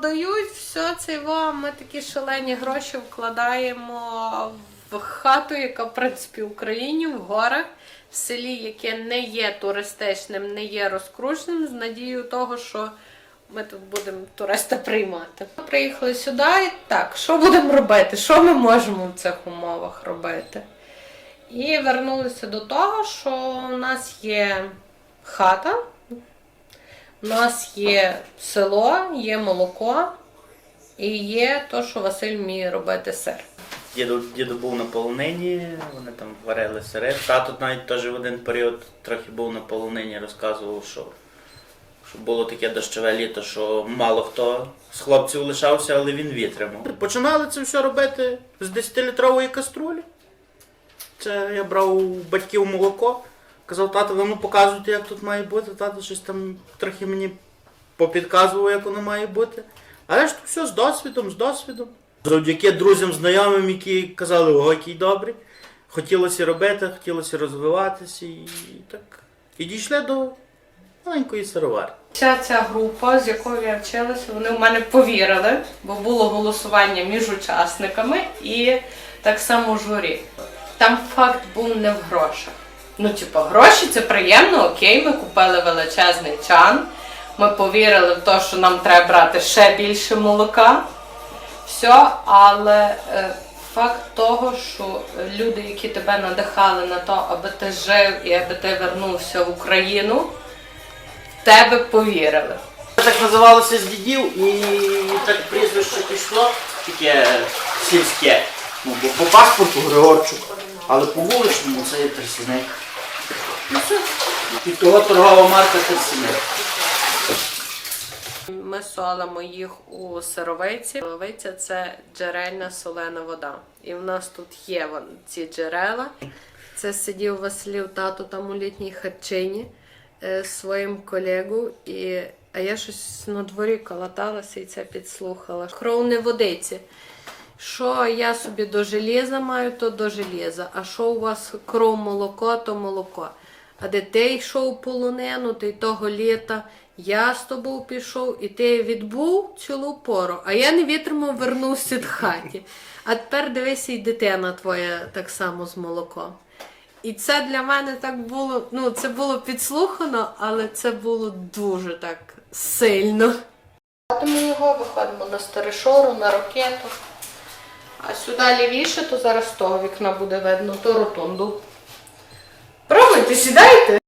продають все це вам. Ми такі шалені гроші вкладаємо в хату, яка в принципі в Україні, в горах, в селі, яке не є туристичним, не є розкрученим, з надією того, що ми тут будемо туриста приймати. Ми приїхали сюди і так, що будемо робити? Що ми можемо в цих умовах робити? І вернулися до того, що у нас є хата, у нас є село, є молоко і є то, що Василь вміє робити сир. Діду, діду був на полонині, вони там варили сири. Тато навіть теж в один період трохи був на полонині, розказував, що, що було таке дощове літо, що мало хто з хлопців лишався, але він витримав. Починали це все робити з 10-літрової каструлі. Це я брав у батьків молоко. Казав, тато, ви ну показуйте, як тут має бути. Тато щось там трохи мені попідказував, як воно має бути. Але ж все з досвідом, з досвідом. Завдяки друзям, знайомим, які казали, о, який добрий. Хотілося робити, хотілося розвиватися і так. І дійшли до маленької сироварні. Вся ця група, з якою я вчилася, вони в мене повірили, бо було голосування між учасниками і так само журі. Там факт був не в грошах. Ну, типу, гроші це приємно, окей, ми купили величезний чан. Ми повірили в те, що нам треба брати ще більше молока. Все, але е, факт того, що люди, які тебе надихали на те, аби ти жив і аби ти вернувся в Україну, в тебе повірили. Так називалося з дідів, і так прізвище пішло, таке сільське. Ну, бо по паспорту Григорчук, але по вуличному це все. І того торгова марка Терсіник. Ми солимо їх у сировиці. Сировиця це джерельна солена вода. І в нас тут є вон, ці джерела. Це сидів Василів тато там у літній хатчині е, з своїм колегою. І, а я щось на дворі калаталася і це підслухала. Кров не водиці. Що я собі до желіза маю, то до желіза. А що у вас кров молоко, то молоко. А де ти йшов полонену, ти того літа, я з тобою пішов, і ти відбув цілу пору, а я не витримав, вернувся до хаті. А тепер дивися, і дитина твоя так само з молоком. І це для мене так було, ну це було підслухано, але це було дуже так сильно. Ми його виходимо на старишору, на ракету. А сюди лівіше, то зараз того вікна буде видно, то ротунду. Пробуйте, сідайте.